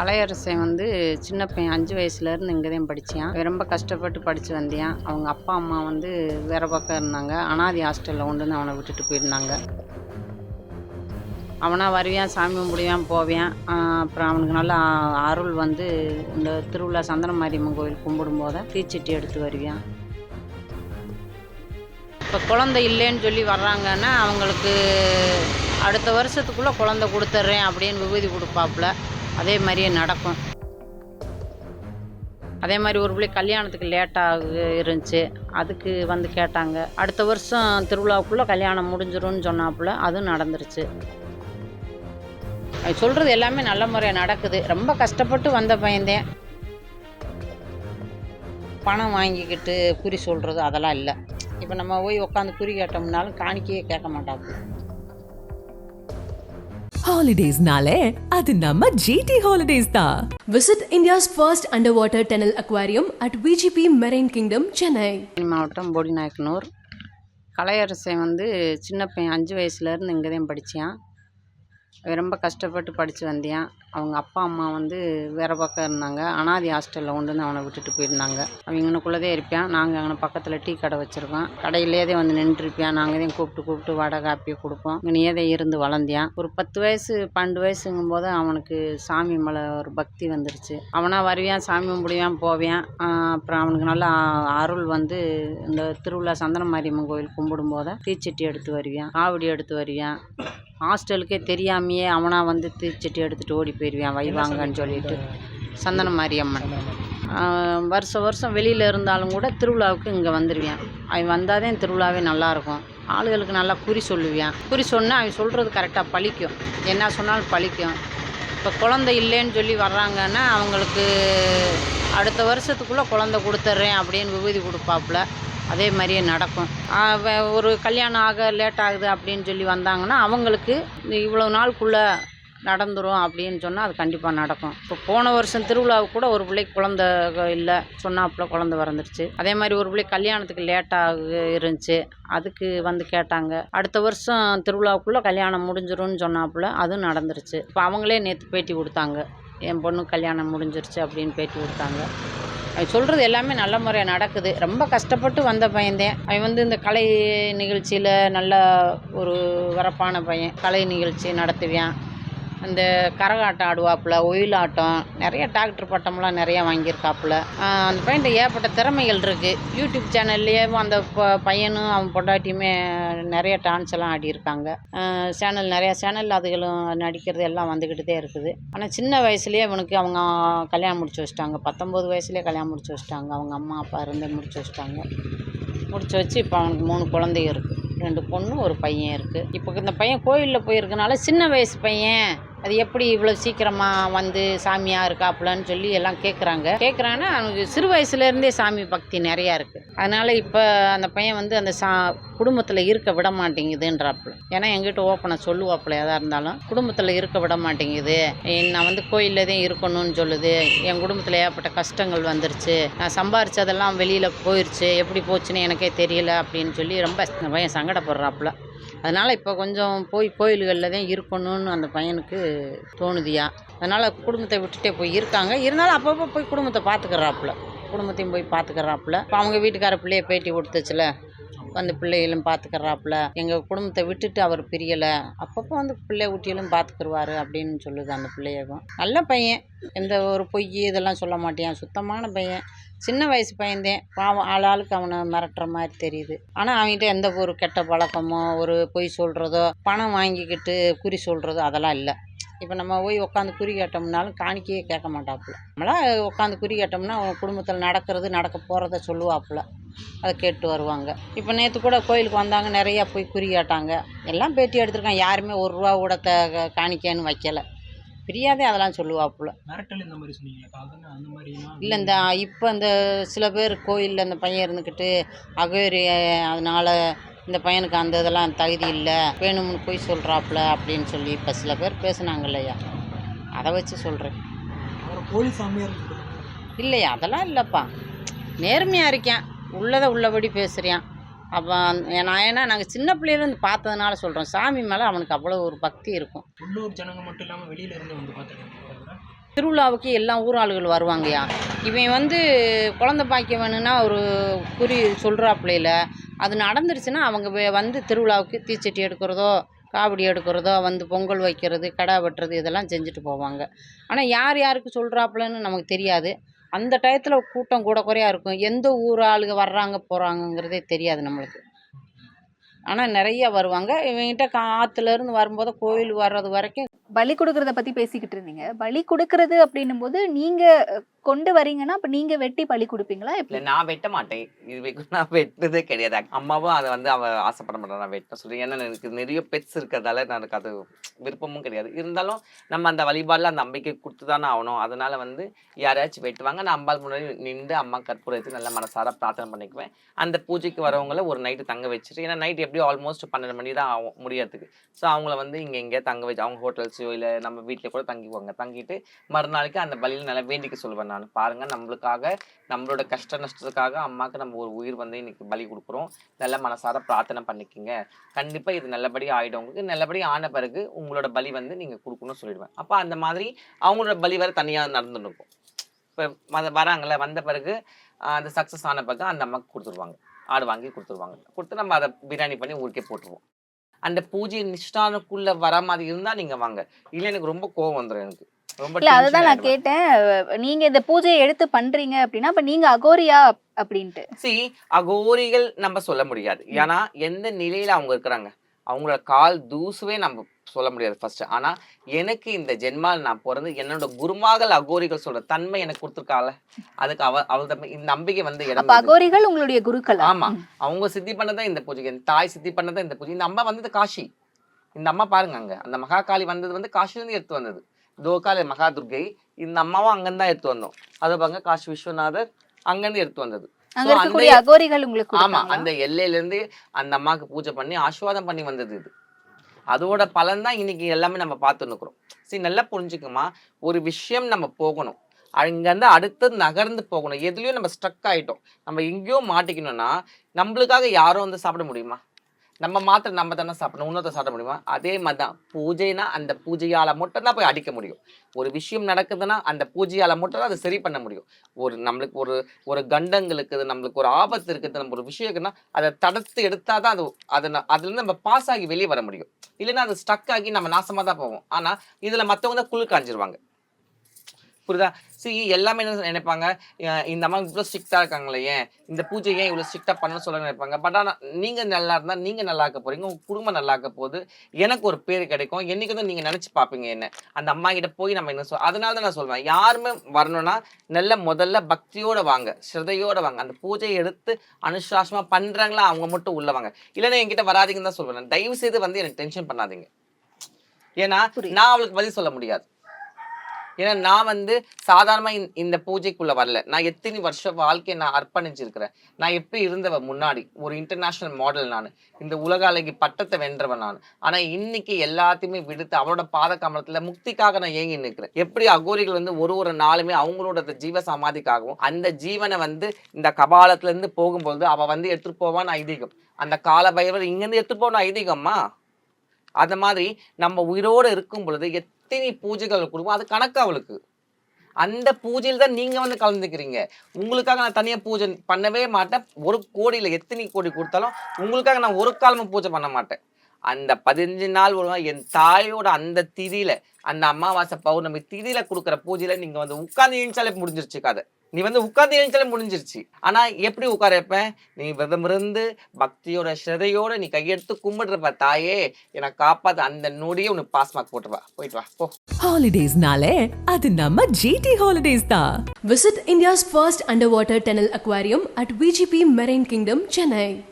கலையரசன் வந்து சின்ன பையன் அஞ்சு வயசுலேருந்து இங்கே தான் படித்தான் ரொம்ப கஷ்டப்பட்டு படித்து வந்தியான். அவங்க அப்பா அம்மா வந்து வேறு பக்கம் இருந்தாங்க. அனாதி ஹாஸ்டலில் கொண்டு வந்து அவனை விட்டுட்டு போயிருந்தாங்க. அவனாக வருவான் சாமி கும்பிடுவான் போவான். அப்புறம் அவனுக்கு நல்லா அருள் வந்து இந்த திருவிழா சந்தன மாரியம்மன் கோவில் கும்பிடும்போது தீச்சட்டி எடுத்து வருவான். இப்போ குழந்தை இல்லைன்னு சொல்லி வர்றாங்கன்னா அவங்களுக்கு அடுத்த வருஷத்துக்குள்ளே குழந்தை கொடுத்துட்றேன் அப்படின்னு விபூதி கொடுப்பாப்புல. அதே மாதிரியே நடக்கும். அதே மாதிரி ஒரு பிள்ளை கல்யாணத்துக்கு லேட்டாக இருந்துச்சு. அதுக்கு வந்து கேட்டாங்க. அடுத்த வருஷம் திருவிழாவுக்குள்ளே கல்யாணம் முடிஞ்சிரும்னு சொன்னாப்புல அதுவும் நடந்துருச்சு. அது சொல்கிறது எல்லாமே நல்ல முறையாக நடக்குது. ரொம்ப கஷ்டப்பட்டு வந்த பையன்தேன். பணம் வாங்கிக்கிட்டு குறி சொல்கிறது அதெல்லாம் இல்லை. இப்போ நம்ம போய் உட்காந்து குறி கேட்டோம்னாலும் காணிக்கையே கேட்க மாட்டாங்க ஹாலிடேஸ்னாலே அது நம்ம ஜிடி ஹாலிடேஸ் தான் Visit India's first underwater tunnel aquarium at VGP Marine Kingdom, Chennai. Theni மாவட்டம் போடிநாயக்கனூர். கலையரசன் வந்து சின்ன பையன் அஞ்சு வயசுலேருந்து இங்கே தான் படித்தான் ரொம்ப கஷ்டப்பட்டு படித்து வந்தியான் அவங்க அப்பா அம்மா வந்து வேறு பக்கம் இருந்தாங்க. அனாதி ஹாஸ்டலில் கொண்டு வந்து அவனை விட்டுட்டு போயிருந்தாங்க. அவன் இங்கனுக்குள்ளதே இருப்பான். நாங்கள் அங்கே பக்கத்தில் டீ கடை வச்சுருக்கோம். கடையிலேயே தான் வந்து நின்றுருப்பியான் நாங்கள் தான் கூப்பிட்டு கூப்பிட்டு வடை காப்பி கொடுப்போம். இங்கனையே தான் இருந்து வளர்ந்தியான் ஒரு பத்து வயசு பன்னெண்டு வயசுங்கும் போது அவனுக்கு சாமி மேலே ஒரு பக்தி வந்துருச்சு. அவனாக வருவேன் சாமி கும்பிடுவேன் போவேன் அப்புறம் அவனுக்கு நல்லா அருள் வந்து இந்த திருவிழா சந்தன மாரியம்மன் கோவில் கும்பிடும்போது தீச்சட்டி எடுத்து வருவியான் காவடி எடுத்து வருவியான் ஹாஸ்டலுக்கே தெரியாமையே அவனாக வந்து தீச்சட்டி எடுத்துகிட்டு ஓடி போயிடுவான் வைவாங்கன்னு சொல்லிட்டு. சந்தன மாரியம்மன். வருஷம் வருஷம் வெளியில் இருந்தாலும் கூட திருவிழாவுக்கு இங்கே வந்துடுவான் அவன் வந்தால் தான் திருவிழாவே நல்லாயிருக்கும். ஆளுகளுக்கு நல்லா குறி சொல்லுவான். குறி சொன்னால் அவன் சொல்கிறது கரெக்டாக பழிக்கும். என்ன சொன்னாலும் பழிக்கும். இப்போ குழந்தை இல்லைன்னு சொல்லி வர்றாங்கன்னா அவங்களுக்கு அடுத்த வருஷத்துக்குள்ளே குழந்தை கொடுத்துட்றேன் அப்படின்னு விபூதி கொடுப்பாப்புல. அதே மாதிரியே நடக்கும். ஒரு கல்யாணம் ஆக லேட் ஆகுது அப்படின்னு சொல்லி வந்தாங்கன்னா அவங்களுக்கு இவ்வளோ நாளுக்குள்ளே நடந்துரும் அப்படின்னு சொன்னால் அது கண்டிப்பாக நடக்கும். இப்போ போன வருஷம் திருவிழாவுக்கு கூட ஒரு பிள்ளைக்கு குழந்த இல்லை சொன்னாப்புல குழந்த பிறந்துருச்சு. அதே மாதிரி ஒரு பிள்ளை கல்யாணத்துக்கு லேட்டாக இருந்துச்சு. அதுக்கு வந்து கேட்டாங்க. அடுத்த வருஷம் திருவிழாவுக்குள்ளே கல்யாணம் முடிஞ்சிரும்னு சொன்னாப்புல அதுவும் நடந்துருச்சு. இப்போ அவங்களே நேற்று பேட்டி கொடுத்தாங்க. என் பொண்ணு கல்யாணம் முடிஞ்சிருச்சு அப்படின்னு பேட்டி கொடுத்தாங்க. சொல்கிறது எல்லாமே நல்ல முறையாக நடக்குது. ரொம்ப கஷ்டப்பட்டு வந்த பையன்தான். அவன் வந்து இந்த கலை நிகழ்ச்சியில் நல்ல ஒரு வரப்பான பையன். கலை நிகழ்ச்சி நடத்துவான் அந்த கரகாட்டம் ஆடுவாப்புல ஒயிலாட்டம் நிறைய டாக்டர் பட்டம்லாம் நிறையா வாங்கியிருக்காப்புல. அந்த பையன்ட்ட ஏகப்பட்ட திறமைகள் இருக்குது யூடியூப் சேனல்லையே அந்த ப- பையனும் அவன் பொண்டாட்டியுமே நிறைய டான்ஸ் எல்லாம் ஆடியிருக்காங்க. சேனல் நிறையா சேனல் அதுகளும் நடிக்கிறது எல்லாம் வந்துக்கிட்டுதே இருக்குது. ஆனால் சின்ன வயசுலேயே இவனுக்கு அவங்க கல்யாணம் முடிச்சு வச்சிட்டாங்க. பத்தொம்போது வயசுலேயே கல்யாணம் முடிச்சு வச்சிட்டாங்க. அவங்க அம்மா அப்பா இருந்தே முடிச்சு வச்சிட்டாங்க. முடிச்சு வச்சு இப்போ அவனுக்கு மூணு குழந்தைங்க இருக்குது ரெண்டு பொண்ணு ஒரு பையன் இருக்குது இப்போ இந்த பையன் கோயிலில் போயிருக்கனால சின்ன வயசு பையன். அது எப்படி இவ்வளோ சீக்கிரமாக வந்து சாமியாக இருக்காப்புலன்னு சொல்லி எல்லாம் கேட்குறாங்க கேட்குறாங்கன்னா அவனுக்கு சிறு வயசுலேருந்தே சாமி பக்தி நிறையா இருக்குது அதனால் இப்போ அந்த பையன் வந்து அந்த சா குடும்பத்தில் இருக்க விட மாட்டேங்குதுன்றாப்புல. ஏன்னா எங்கிட்ட ஓப்பனை சொல்லுவாப்புல எதாக இருந்தாலும். குடும்பத்தில் இருக்க விட மாட்டேங்குது. நான் வந்து கோயிலில் தான் இருக்கணும்னு சொல்லுது. என் குடும்பத்தில் ஏற்பட்ட கஷ்டங்கள் வந்துருச்சு. நான் சம்பாரிச்சதெல்லாம் வெளியில் போயிடுச்சு எப்படி போச்சுன்னு எனக்கே தெரியல அப்படின்னு சொல்லி ரொம்ப பையன் சங்கடப்படுறாப்புல. அதனால் இப்போ கொஞ்சம் போய் கோயில்களில் தான் இருக்கணும்னு அந்த பையனுக்கு தோணுதியா. அதனால் குடும்பத்தை விட்டுட்டே போய் இருக்காங்க. இருந்தாலும் அப்பப்போ போய் குடும்பத்தை பார்த்துக்கறாப்புல குடும்பத்தையும் போய் பார்த்துக்கறாப்புல இப்போ அவங்க வீட்டுக்கார பிள்ளைய பேட்டி கொடுத்துச்சுல. வந்து பிள்ளைகளும் பார்த்துக்கறாப்புல எங்கள் குடும்பத்தை விட்டுட்டு அவர் பிரியலை. அப்பப்போ வந்து பிள்ளை ஊட்டியிலும் பார்த்துக்குருவாரு அப்படின்னு சொல்லுது அந்த பிள்ளையவும் நல்ல பையன். எந்த ஒரு பொய் இதெல்லாம் சொல்ல மாட்டேன் சுத்தமான பையன். சின்ன வயசு பையன்தேன் பாவம் ஆளாளுக்கு அவனை மிரட்டுற மாதிரி தெரியுது. ஆனால் அவன்கிட்ட எந்த ஒரு கெட்ட பழக்கமோ ஒரு பொய் சொல்கிறதோ பணம் வாங்கிக்கிட்டு குறி சொல்கிறதோ அதெல்லாம் இல்லை. இப்போ நம்ம போய் உட்காந்து குறி கேட்டோம்னாலும் காணிக்கையே கேட்க மாட்டாப்புல. நம்மளா உட்காந்து குறி கேட்டோம்னா அவன் குடும்பத்தில் நடக்கிறது நடக்க போகிறத சொல்லுவாப்புல. அதை கேட்டு வருவாங்க. இப்போ நேற்று கூட கோயிலுக்கு வந்தாங்க நிறையா போய் குறி கேட்டாங்க. எல்லாம் பேட்டி எடுத்திருக்கான் யாருமே ஒரு ரூபா கூட த காணிக்கைன்னு வைக்கல. பிரியாதே அதெல்லாம் சொல்லுவாப்புல. இல்லை இந்த இப்போ இந்த சில பேர் கோயிலில் இந்த பையன் இருந்துக்கிட்டு அகோரி அதனால் இந்த பையனுக்கு அந்த இதெல்லாம் தகுதி இல்லை வேணும்னு போய் சொல்கிறாப்புல அப்படின்னு சொல்லி இப்போ சில பேர் பேசுனாங்க இல்லையா? அதை வச்சு சொல்கிறேன் போலீஸ் இல்லையா? அதெல்லாம் இல்லைப்பா. நேர்மையாக இருக்கேன் உள்ளதை உள்ளபடி பேசுகிறேன் அப்போ நான் ஏன்னா நாங்கள் சின்ன பிள்ளையிலேருந்து பார்த்ததுனால சொல்கிறோம் சாமி மேலே அவனுக்கு அவ்வளோ ஒரு பக்தி இருக்கும். உள்ளூர் ஜனங்க மட்டும் இல்லாமல் வெளியில இருந்து வந்து பார்த்துருக்காங்க திருவிழாவுக்கு எல்லா ஊர் ஆளுகள் வருவாங்கய்யா. இவன் வந்து குழந்த பாக்கியம் வேணும்னா ஒரு குறி சொல்கிறாப்புலையில அது நடந்துருச்சுன்னா அவங்க வே- வந்து திருவிழாவுக்கு தீச்சட்டி எடுக்கிறதோ காவடி எடுக்கிறதோ வந்து பொங்கல் வைக்கிறது கடா வெட்டுறது இதெல்லாம் செஞ்சுட்டு போவாங்க. ஆனால் யார் யாருக்கு சொல்கிறாப்புலன்னு நமக்கு தெரியாது. அந்த டயத்தில் கூட்டம் கூட குறையாக இருக்கும். எந்த ஊர் ஆளுங்க வர்றாங்க போகிறாங்கங்கிறதே தெரியாது நம்மளுக்கு. ஆனால் நிறையா வருவாங்க. இவங்ககிட்ட காற்றுலேருந்து வரும்போது கோயில் வர்றது வரைக்கும் பலி கொடுக்கறத பத்தி பேசிக்கிட்டு இருந்தீங்க. பலி கொடுக்கறது அப்படின்னும் போது நீங்க கொண்டு வரீங்கன்னா அப்ப நீங்க வெட்டி பலி கொடுப்பீங்களா? இல்ல நான் வெட்ட மாட்டேன். இது வரைக்கும் நான் வெட்டதே கிடையாது. அம்மாவும் அதை வந்து அவ ஆசைப்பட மாட்டேன் நான் வெட்ட சொல்லி ஏன்னா எனக்கு நிறைய பெட்ஸ் இருக்கிறதால எனக்கு அது விருப்பமும் கிடையாது. இருந்தாலும் நம்ம அந்த வழிபாடுல அந்த நம்பிக்கை கொடுத்து தானே ஆகணும். அதனால வந்து யாரையாச்சும் வெட்டுவாங்க. நான் அம்பாள் முன்னாடி நின்று அம்மா கற்பூரத்தை நல்ல மனசார பிரார்த்தனை பண்ணிக்குவேன். அந்த பூஜைக்கு வரவங்கள ஒரு நைட்டு தங்க வச்சுட்டு ஏன்னா நைட் எப்படியும் ஆல்மோஸ்ட் பன்னெண்டு மணி தான் ஆகும் முடியறதுக்கு. ஸோ அவங்கள வந்து இங்கே எங்கேயா தங்க வச்சு அவங்க ஹோட்டல்ஸோ இல்லை நம்ம வீட்டில் கூட தங்கிக்குவாங்க தங்கிட்டு மறுநாளைக்கு அந்த பலியில் நல்லா வேண்டிக்க சொல்லுவேன் நான். பாருங்க நம்மளுக்காக நம்மளோட கஷ்ட நஷ்டத்துக்காக அம்மாவுக்கு நம்ம ஒரு உயிர் வந்து இன்னைக்கு பலி கொடுக்குறோம். நல்ல மனசார பிரார்த்தனை பண்ணிக்கிங்க. கண்டிப்பாக இது நல்லபடி ஆகிடும் உங்களுக்கு நல்லபடி ஆன பிறகு உங்களோட பலி வந்து நீங்கள் கொடுக்கணும்னு சொல்லிடுவேன். அப்போ அந்த மாதிரி அவங்களோட பலி வேறு தனியாக நடந்துருக்கும் இருக்கும். இப்போ மத வராங்கல்ல வந்த பிறகு அந்த சக்ஸஸ் ஆன பிறகு அந்த அம்மாவுக்கு கொடுத்துருவாங்க. ஆடு வாங்கி கொடுத்துருவாங்க. கொடுத்து நம்ம அதை பிரியாணி பண்ணி ஊருக்கே போட்டுருவோம். அந்த பூஜை நிஷ்டானுக்குள்ள வர மாதிரி இருந்தா நீங்க வாங்க. இல்ல எனக்கு ரொம்ப கோவம் வந்துடும் எனக்கு. இல்ல அதுதான் நான். கேட்டேன். நீங்க இந்த பூஜையை எடுத்து பண்றீங்க அப்படின்னா அப்ப நீங்க அகோரியா அப்படின்ட்டு. See, அகோரிகள் நம்ம சொல்ல முடியாது. ஏன்னா எந்த நிலையில அவங்க இருக்கிறாங்க? அவங்களோட கால் தூசுவே நம்ம சொல்ல முடியாது ஃபர்ஸ்ட் ஆனா எனக்கு இந்த ஜென்மால் நான் பிறந்து என்னோட குருமாகள் அகோரிகள் சொல்ற தன்மை எனக்கு கொடுத்துருக்கால அதுக்கு அவ அவள் இந்த நம்பிக்கை வந்து இடம். அகோரிகள் உங்களுடைய குருக்கள். ஆமா. அவங்க சித்தி பண்ணதான் இந்த பூஜைக்கு என் தாய் சித்தி பண்ணதான் இந்த பூஜை. இந்த அம்மா வந்தது காஷி. இந்த அம்மா பாருங்க அங்க. அந்த மகாகாளி வந்தது வந்து காஷில இருந்து எடுத்து வந்தது. தோகால மகா துர்கை இந்த அம்மாவும் அங்கிருந்து தான் எடுத்து வந்தோம். அது பாருங்க காஷி விஸ்வநாதர் அங்கிருந்து எடுத்து வந்தது. அகோரிகள் உங்களுக்கு ஆமா? அந்த எல்லையில இருந்து அந்த அம்மாக்கு பூஜை பண்ணி ஆசீர்வாதம் பண்ணி வந்தது இது. அதோட பலன் தான் இன்னைக்கு எல்லாமே நம்ம பார்த்துன்னு இருக்கிறோம் சரி நல்லா புரிஞ்சுக்குமா ஒரு விஷயம் நம்ம போகணும். அங்கேருந்து அடுத்து நகர்ந்து போகணும். எதுலேயும் நம்ம ஸ்ட்ரக் ஆயிட்டோம். நம்ம எங்கேயோ மாட்டிக்கணும்னா நம்மளுக்காக யாரும் வந்து சாப்பிட முடியுமா? நம்ம மாத்திரம் நம்ம தானே சாப்பிடணும் இன்னொருத்த சாப்பிட முடியுமா? அதே மாதிரி தான் பூஜைனா அந்த பூஜையால் மட்டும் தான் போய் அடிக்க முடியும். ஒரு விஷயம் நடக்குதுன்னா அந்த பூஜையால் மட்டும் தான் அதை சரி பண்ண முடியும். ஒரு நம்மளுக்கு ஒரு ஒரு கண்டங்கள் இருக்குது நம்மளுக்கு ஒரு ஆபத்து இருக்குது நம்ம ஒரு விஷயம் இருக்குன்னா அதை தடுத்து எடுத்தால் தான் அது அதை அதுலேருந்து நம்ம பாஸ் ஆகி வெளியே வர முடியும். இல்லைன்னா அது ஸ்டக் ஆகி நம்ம நாசமாக தான் போவோம் ஆனால் இதில் மற்றவங்க தான் குளிர் காஞ்சிருவாங்க. புரியுதா? சரி எல்லாமே என்ன நினைப்பாங்க? இந்த அம்மா இவ்வளோ ஸ்ட்ரிக்டாக இருக்காங்களே ஏன்? இந்த பூஜை ஏன் இவ்வளோ ஸ்ட்ரிக்டாக பண்ண சொல்ல நினைப்பாங்க. பட் ஆனால் நீங்கள் நல்லா இருந்தால் நீங்கள் நல்லா இருக்க போறீங்க. உங்கள் குடும்பம் நல்லா இருக்க போகுது எனக்கு ஒரு பேர் கிடைக்கும். என்னைக்கு வந்து நீங்கள் நினச்சி பார்ப்பீங்க என்ன? அந்த அம்மா கிட்ட போய் நம்ம என்ன சொல் அதனால தான் நான் சொல்வேன் யாருமே வரணும்னா நல்ல முதல்ல பக்தியோட வாங்க ஸ்ரதையோட வாங்க. அந்த பூஜையை எடுத்து அனுசாசமா பண்றாங்களா அவங்க மட்டும் உள்ள வாங்க. இல்லைன்னா என்கிட்ட வராதீங்கன்னு தான் சொல்வேன். தயவு செய்து வந்து எனக்கு டென்ஷன் பண்ணாதீங்க. ஏன்னா. நான் அவளுக்கு பதில் சொல்ல முடியாது. ஏன்னா நான் வந்து சாதாரணமாக இந்த- இந்த பூஜைக்குள்ள வரல. நான் எத்தனை வருஷம் வாழ்க்கையை நான் அர்ப்பணிச்சிருக்கிறேன் நான் எப்படி இருந்தவன் முன்னாடி? ஒரு இன்டர்நேஷ்னல் மாடல் நான். இந்த உலக அழகி பட்டத்தை வென்றவன் நான். ஆனால் இன்னைக்கு எல்லாத்தையுமே விடுத்து அவரோட பாத கமலத்தில் முக்திக்காக நான் ஏங்கி நிற்கிறேன் எப்படி அகோரிகள் வந்து ஒரு ஒரு நாளுமே அவங்களோட ஜீவ சமாதிக்காகவும் அந்த ஜீவனை வந்து இந்த கபாலத்துலேருந்து போகும்போது அவள் வந்து எடுத்துகிட்டு போவான்னு ஐதீகம். அந்த கால பைரவர் இங்கேருந்து எடுத்துகிட்டு போகணும் ஐதீகம்மா? அந்த மாதிரி நம்ம உயிரோடு இருக்கும் பொழுது எத் எத்தனை பூஜைகள் கொடுக்கும் அது கணக்கு அவளுக்கு. அந்த பூஜையில் தான் நீங்கள் வந்து கலந்துக்கிறீங்க. உங்களுக்காக நான் தனியாக பூஜை பண்ணவே மாட்டேன். ஒரு கோடியில எத்தனை கோடி கொடுத்தாலும் உங்களுக்காக நான் ஒரு காலமும் பூஜை பண்ண மாட்டேன். அந்த பதினஞ்சு நாள் ஒரு என் தாயோட அந்த திதியில் அந்த அமாவாசை பௌர்ணமி திதியில் கொடுக்குற பூஜையில் நீங்கள் வந்து உட்காந்து எழுந்தாலே முடிஞ்சிருச்சு கதை. நீ வந்து உட்கார்ந்து எழுந்தாலே முடிஞ்சிருச்சு. ஆனா எப்படி உட்கார வைப்பேன் நீ விரதம் இருந்து பக்தியோட ஸ்ரதையோட நீ கையெடுத்து கும்பிடுறப்ப தாயே. என்னை காப்பாத்து. அந்த நொடியே உனக்கு பாஸ் மார்க் போட்டுருவா போயிட்டு வா. போ. ஹாலிடேஸ்னாலே அது நம்ம ஜிடி ஹாலிடேஸ் தான் Visit India's first underwater tunnel aquarium at VGP Marine Kingdom, Chennai.